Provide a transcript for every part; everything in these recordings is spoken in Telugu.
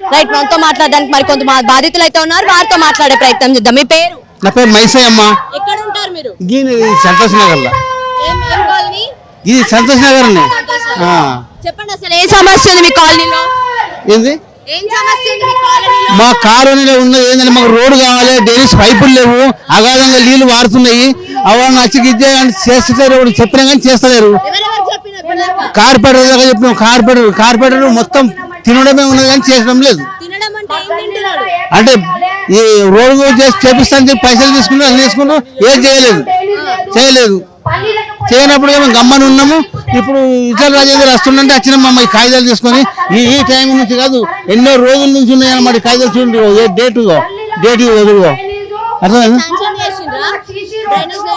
రైట్ మనతో మాట్లాడడానికి మరి కొంత బాధితులు అయితే ఉన్నారు. వారితో మాట్లాడే ప్రయత్నం చేద్దాం. మీ పేరు? నా పేరు మైసయ్యమ్మ ఎక్కడ ఉంటారు మీరు? గీని సంతోష్ కాలనీ? ఇది సంతోష్ నగర్. చెప్పండి అసలు ఏ సమస్య ఉంది మీ కాలనీలో? ఏంది? ఏం సమస్య ఉంది మీ కాలనీలో? ఉన్నది ఏంటంటే మాకు రోడ్డు కావాలి డైలీస్ పైపులు లేవు అగాధంగా నీళ్ళు వారుతున్నాయి. అవన్నీ నచ్చిగిద్దే అని చేస్తలేరు చెప్పినా కానీ చేస్తలేరు? కార్పొరేటర్ దాకా చెప్పినాం కార్పొరేటర్ కార్పొరేటర్ మొత్తం తినడమే ఉన్నది కానీ చేయడం లేదు. అంటే ఈ రోడ్డు చేసి చేపిస్తాను చెప్పి పైసలు తీసుకున్నాం అది తీసుకున్నాం ఏం చేయలేదు. చేయలేదు. చేయనప్పుడు ఏమో గమ్మని ఉన్నాము. ఇప్పుడు ఇతర రాజేంద్ర వస్తుందంటే వచ్చినాం మా ఈ కాగితాలు తీసుకొని. ఈ ఈ టైం నుంచి కాదు ఎన్నో రోజుల నుంచి ఉన్నాయి అన్నమాట ఈ కాగితాలు చూడండి ఏ డేట్ ఇగో డేట్ ఇదిగో అర్థమైందా?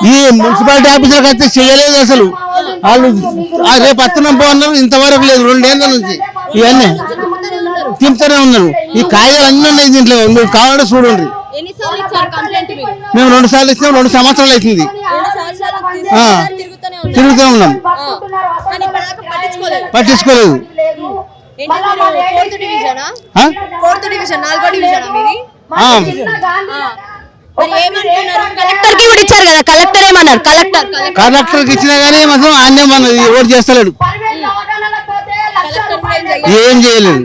ఈ మున్సిపాలిటీ ఆఫీసర్కి అయితే చేయలేదు అసలు. వాళ్ళు ఆ రేపు అత్తనం పోన్నారు ఇంతవరకు లేదు రెండేళ్ళ నుంచి ఇవన్నీ. తింపుతూనే ఉన్నారు. ఈ కాగితాలు అన్నీ ఉన్నాయి దీంట్లో. మీరు కావాలంటే చూడండి. మేము రెండు సార్లు ఇచ్చినాం రెండు సంవత్సరాలు అవుతుంది. తిరుగుతూనే తిరుగుతూ ఉన్నాం. పట్టించుకోలేదు. కలెక్టర్కి కూడా ఇచ్చారు కదా కలెక్టర్ ఏమన్నారు? Collector collector. కలెక్టర్కి ఇచ్చినా కానీ మాత్రం ఆయన ఓటు చేస్తలేడు. ఏం చేయలేదు.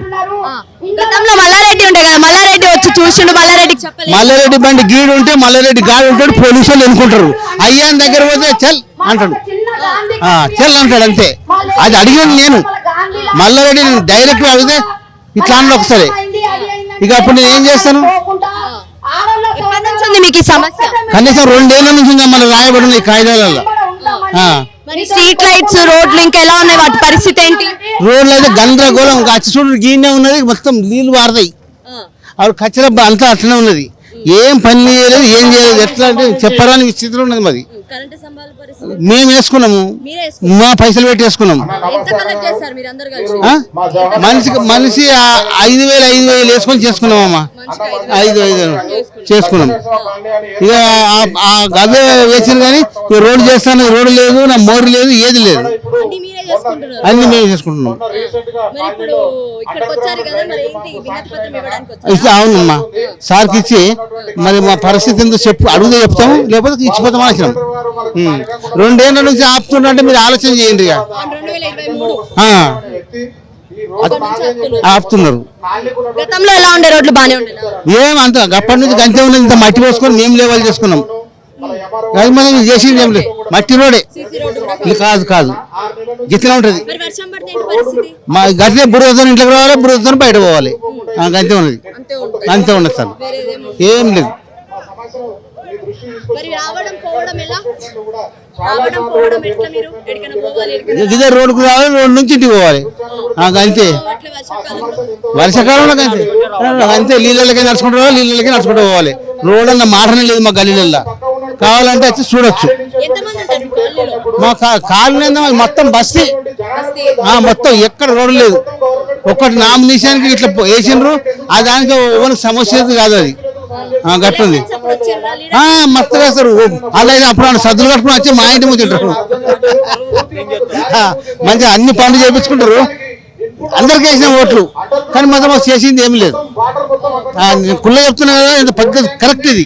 గతంలో మల్లారెడ్డి ఉండే కదా మల్లారెడ్డి వచ్చి చూసిండు మల్లారెడ్డికి చెప్పలేదు. మల్లారెడ్డి బండి గీడు ఉంటే మల్లారెడ్డి గాడు ఉంటాడు పోలీసు వాళ్ళు ఎన్నుకుంటారు. అయ్యాని దగ్గర పోతే చల్ అంటాడు. ఆ, చల్ అంటాడు అంతే. అది అడిగాను నేను. మల్లారెడ్డి నేను డైరెక్ట్ అడిగితే ఇట్లా అన్న ఒకసారి. ఇక అప్పుడు నేను ఏం చేస్తాను? ఎప్పటి నుంచి ఉంది మీకు ఈ సమస్య. కనీసం రెండేళ్ళ నుంచి ఇంకా మన రాయబడి ఉన్నాయి కాగితాలలో. ఆ. మరి స్ట్రీట్ లైట్స్ రోడ్లు ఇంకా ఎలా ఉన్నాయి? వాటి పరిస్థితి ఏంటి? రోడ్లు అయితే గందరగోళం అచ్చు చూడు గీనే ఉన్నది మొత్తం నీళ్ళు పారతాయి. ఆవిడ కచ్చర అంతా అట్లనే ఉన్నది. ఏం పని చేయలేదు ఏం చేయలేదు. ఎట్లా అంటే చెప్పరాని స్థితిలో ఉన్నది మాది మేము వేసుకున్నాము. మా పైసలు పెట్టి వేసుకున్నాం ఎంత కలెక్ట్ చేస్తారు మీరు అందరు కలిసి? ఆ? మనిషికి మనిషి ఐదు వేలు ఐదు వేలు వేసుకొని చేసుకున్నామమ్మా ఐదు ఐదు వేలు చేసుకున్నాం. ఇక గదే వేసింది కానీ రోడ్డు చేస్తాను రోడ్డు లేదు నా మోరు లేదు ఏది లేదు. చేసుకుంటున్నారు. అన్ని మేము చేసుకుంటున్నాం. మరి ఇప్పుడు ఇక్కడికి వచ్చారు కదా మరి ఏంటి? వినతి పత్రం ఇవ్వడానికి వచ్చారు. ఇస్తే అవునమ్మా. సార్కి ఇచ్చి మరి మా పరిస్థితి ఏందో చెప్పు అడుగుతే చెప్తాము లేకపోతే ఇచ్చిపోతామని వచ్చినాం ఉం. రెండేళ్ళ నుంచి ఆపుతున్నట్టే మీరు ఆలోచన చేయండి ఇక ఆపుతున్నారు. ఆపుతున్నారు. గతంలో ఎలా ఉండే రోడ్లు బాగానే ఉండేనా? ఏం అంత అప్పటి నుంచి గంతే ఉన్నది ఇంత మట్టి పోసుకొని మేము లేవాలి చేసుకున్నాం. అది మనం చేసింది ఏం లేదు. మట్టి రోడే. ఇది కాదు కాదు. గిట్లా ఉంటది. మా గట్టినే బురదతో ఇంట్లోకి రావాలి బురదతో బయట పోవాలి. గంతే ఉన్నది. అంతే అంతే ఉండదు సార్. ఏం లేదు. ఇదే రోడ్డుకు రావాలి రోడ్డు నుంచి ఇంటికి పోవాలి. అంతే వర్షాకాలంలో? అంతే అంతే నీళ్ళకి నడుచుకుంటూ పోవాలి నీళ్ళకి నడుచుకుంటూ పోవాలి. రోడ్ అన్న మాటనే లేదు మా గల్లీలల్లో. కావాలంటే వచ్చి చూడొచ్చు. మీ కాలనీ మొత్తం బస్తీ. మొత్తం ఎక్కడ రోడ్డు లేదు. ఒక్కటి నామినేషన్కి ఇట్లా వేసిండ్రు. ఆ దానికి ఎవరికి సమస్య కాదు అది. గట్టుంది. మస్తు వేస్తారు. అలాగే అప్పుడు సద్దులు కట్టుకుని వచ్చి మా ఇంటి ఆ, మంచిగా అన్ని పనులు చేయించుకుంటారు అందరికి వేసిన ఓట్లు. కానీ మొత్తం మాకు చేసింది ఏమీ లేదు. కుళ్ళ చెప్తున్నా కదా ఇది పద్ధతి కరెక్ట్ ఇది.